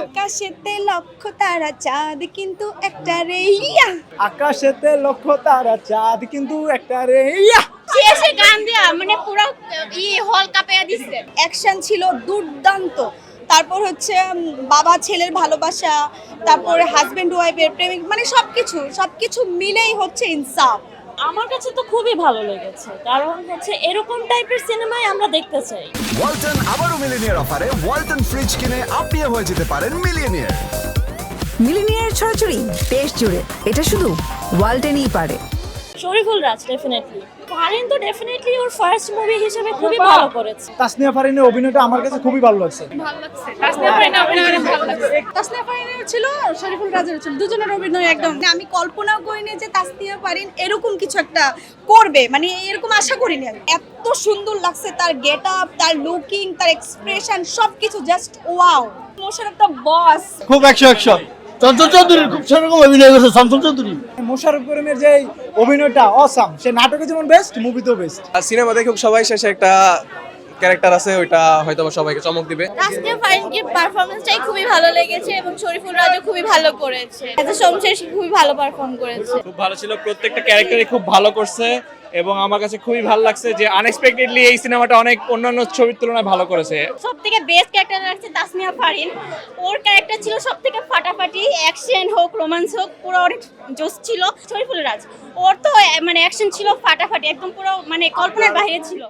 আকাশেতে লক্ষ তারা চাঁদ কিন্তু একটা রেইয়া। আকাশেতে লক্ষ তারা চাঁদ কিন্তু একটা রে ইয়া! শেষে গান দেয়া মানে পুরো ই হল কাঁপে দিচ্ছে অ্যাকশন ছিল দুর্দান্ত। তারপর হচ্ছে বাবা ছেলের ভালোবাসা তারপরে হাজবেন্ড ওয়াইফের প্রেমিক মানে সবকিছু সবকিছু মিলেই হচ্ছে ইনসাফ আমার কাছে তো খুবই ভালো লেগেছে কারণ হচ্ছে এরকম টাইপের সিনেমাই আমরা দেখতে চাই। ওয়ালটন আবারও মিলিনিয়ার অফারে ওয়ালটন ফ্রিজ কিনে আপনিও হয়ে যেতে পারেন মিলিনিয়ার মিলিনিয়ার ছড়াছড়ি দেশ জুড়ে এটা শুধু ওয়ালটেনই পারে। শরীফুল রাজ ডেফিনেটলি কারেন তো ডেফিনেটলি ওর ফার্স্ট মুভি হিসেবে খুবই ভালো করেছে। তাসনিয়া ফারিনের অভিনয়টা আমার কাছে খুবই ভালো লাগছে। তাসনিয়া ফারিনের ছিল শরীফুল রাজের ছিল। দুজনের অভিনয় একদম। আমি কল্পনাও করিনি যে তাসনিয়া ফারিন এরকম কিছু একটা করবে। মানে এরকম আশা করিনি আমি। এত সুন্দর লাগছে তার গেট আপ তার লুকিং তার এক্সপ্রেশন সবকিছু just wow Mosharraf the boss খুব একশো একশো চঞ্চল চৌধুরী খুব সেরকম অভিনয় করেছে চঞ্চল চৌধুরী। মোশাররফ করিমের যে অভিনয়টা অসাম সে নাটকে যেমন বেস্ট মুভিতেও বেস্ট সিনেমা দেখে সবাই শেষে একটা ক্যারেক্টার আছে ওইটা হয়তো সবাইকে চমক দিবে। ফারিনকে পারফরমেন্সটাই খুবই ভালো লেগেছে এবং শরীফুল রাজও খুবই ভালো করেছে। এজ শমশের খুবই ভালো পারফর্ম করেছে। খুব ভালো ছিল প্রত্যেকটা ক্যারেক্টারই খুব ভালো করছে এবং আমার কাছে খুবই ভালো লাগছে যে আনএক্সপেক্টেডলি এই সিনেমাটা অনেক অন্যান্য ছবির তুলনায় ভালো করেছে। সব থেকে বেস্ট ক্যারেক্টার লাগছে তাসমিয়া ফারিন। ওর ক্যারেক্টার ছিল সব থেকে ফাটাফাটি অ্যাকশন হোক রোমান্স হোক, পুরো অনেক জোশ ছিল। শরীফুল রাজ। ওর তো মানে অ্যাকশন ছিল ফাটাফাটি, একদম পুরো মানে কল্পনার বাইরে ছিল।